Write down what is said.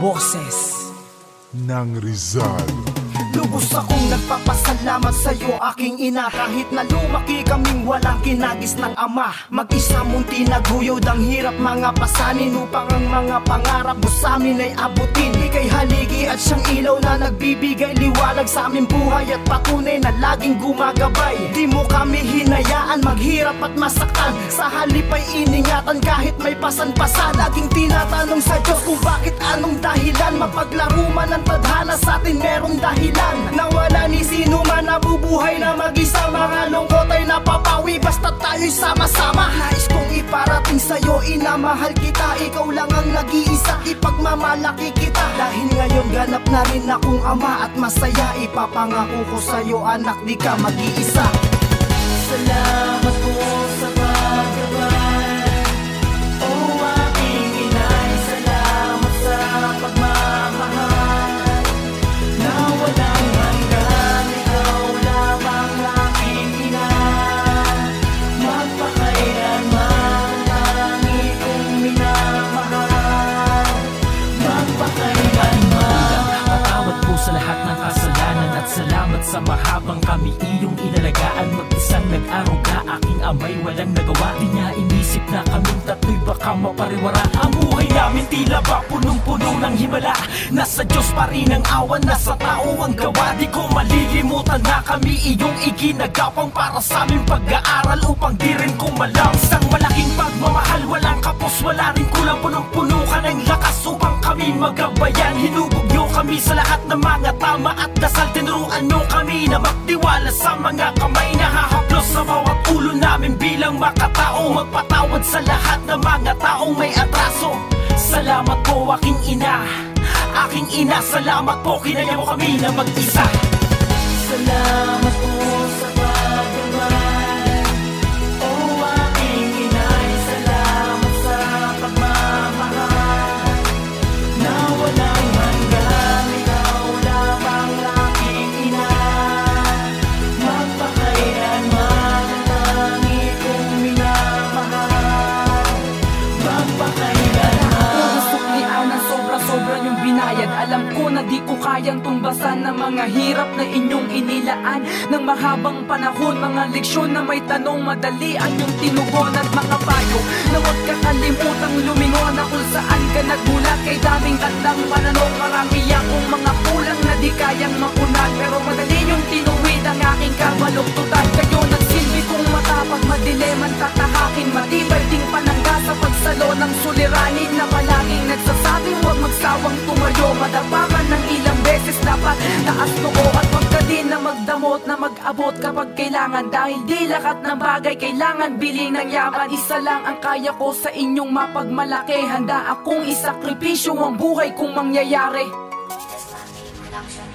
Boses. Ng Rizal. Lubos akong nagpapasalamat sa'yo aking ina. Kahit na lumaki kaming walang kinagis ng ama Mag-isa mong tinaguyod ang hirap mga pasanin Upang ang mga pangarap mo sa amin ay abutin. Ika'y haligi at siyang ilaw na nagbibigay liwanag sa aming buhay At patunay na laging gumagabay. Di mo kami hinayaan maghirap at masaktan. Sa halip ay iningatan kahit may pasan-pasan Laging tinatanong Mapaglaro man ang tadhana sa atin merong dahilan. Nang wala ni sino man nabubuhay na mag-isa. Mga lungkot ay napapawi basta tayo'y sama-sama. Nais kong iparating sa'yo inamahal kita. Ikaw lang ang nag-iisa ipagmamalaki kita. Dahil ngayon ganap na rin akong ama at masaya. Ipapangako ko sa'yo anak di ka mag-iisa. Salamat po aking amay walang nagawa Di niya inisip na kaming tatlo'y baka mapariwara. Ang buhay namin tila ba punong-puno ng himala? Nasa Diyos pa rin ang awan, nasa tao ang gawa. Di ko malilimutan na kami iyong iginagapang Para sa aming pag-aaral upang di rin kumalang Isang malaking pagmamahal, walang kapos, wala rin kulang. Punong-puno ka ng lakas upang kami magabayan Hinubog nyo kami sa lahat ng mga tama at dasal. Tinuruan nyo kami na magtiwala sa mga kamay Magpatawad sa lahat ng mga taong may atraso. Salamat po aking ina. Aking ina, salamat po. Kinaya mo kami na mag-isa. Salamat po sa binayad Alam ko na di ko kayang tumbasan ng mga hirap na inyong inilaan. Ng mahabang panahon, mga leksyon na may tanong madali Ang yung tinugon at mga payo. Na huwag kakalimutang lumingon na kung saan ka nagmula. Kay daming kandang pananong marami akong mga kulang na di kayang mapunan. Pero madali yung tinuwid ang aking kabaluktutan Kayo nagsilbi kong matapag madileman tatahakin. Matibay ding panangga sa pagsalo ng suliranin Taas noo at magka din na magdamot na mag-abot kapag kailangan. Dahil di lakat ng bagay kailangan biling ng yaman. Isa lang ang kaya ko sa inyong mapagmalaki. Handa akong isakripisyo ang buhay kung mangyayari. Just